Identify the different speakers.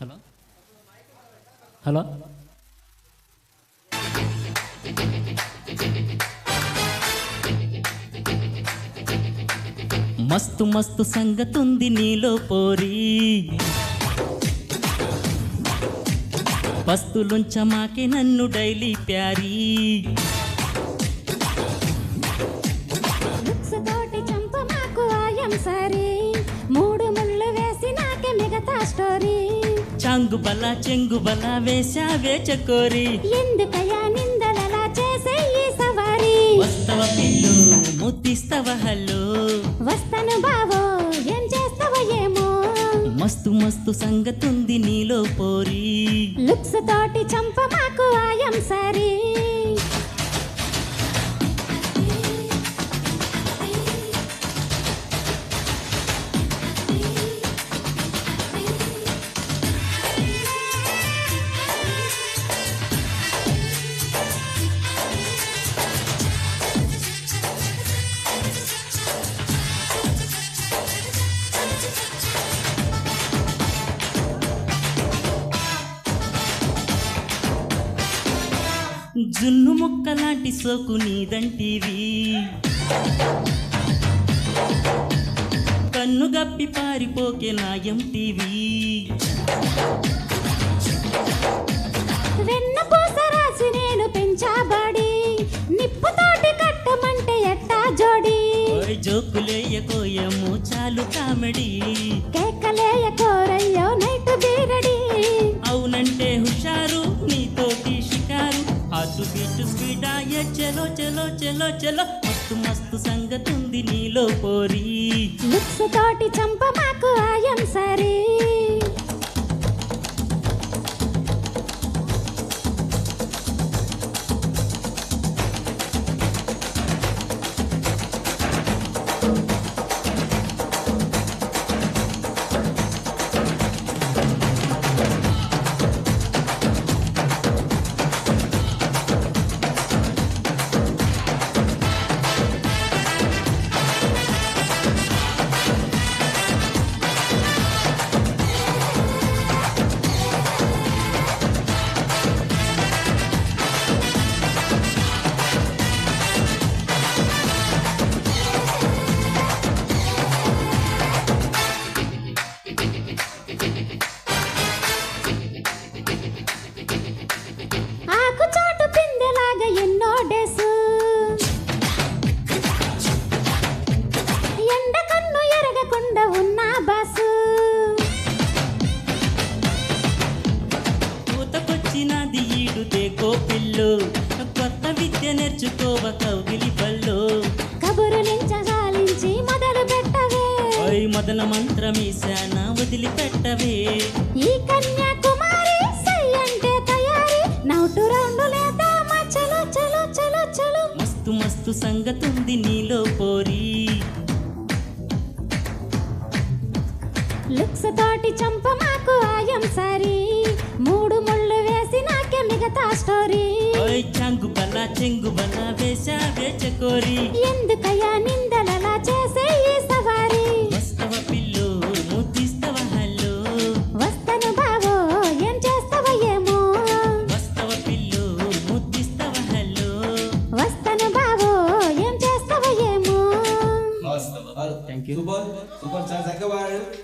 Speaker 1: Hello? Hello? మస్తు మస్తు సంగతుంది నీలో పోరి. పస్తులుంచమాకి నన్ను డైలీ ప్యారీ. చాంగు బల చెంగు బల వేశావే చకోరి
Speaker 2: ఎందుకయ్యా నిందలలా చేసే ఈ సవారీ?
Speaker 1: వస్తవ పిల్లు ముద్దిస్తవ హలో
Speaker 2: వస్తాను బావో ఏం చేస్తావో ఏమో?
Speaker 1: మస్తు మస్తు సంగతుంది నీలో పోరి.
Speaker 2: లుక్స్ తోటి చంప మాకు ఆయం సరే
Speaker 1: జున్ను ముక్క లాంటి సోకు నీదంటివి. కన్ను గప్పి పారిపోకే నాయం టీవీ
Speaker 2: వెన్న పూస రాసి నేను పెంచాబడి నిప్పుతోటి కట్టమంటే ఎట్టా జోడి.
Speaker 1: ఓయ్ జోకులేయకోయము చాలు కామెడీ.
Speaker 2: కేకలేయ
Speaker 1: చలో చలో మస్తు మస్తు సంగతుంది నీలో పోరి.
Speaker 2: తాటి చంప మాకు ఆయం సరే.
Speaker 1: కొత్త విద్య నేర్చుకోవ కౌగిలి పళ్ళు.
Speaker 2: కబురులించగాలించి మొదలు పెట్టవే.
Speaker 1: ఓయ్ మొదల మంత్రమీశాన వదిలిపెట్టవే.
Speaker 2: ఈ కన్యాకుమారి సై అంటే తయారీ. నౌటు రౌండ్ చలో చలో చలో చలో.
Speaker 1: మస్తు మస్తు సంగతుంది నీలో పోరి.
Speaker 2: లుక్స్ తోటి చంప మాకు ఆయం సరి. మిగతా స్టోరీ
Speaker 1: ఓయ్
Speaker 2: ఎంత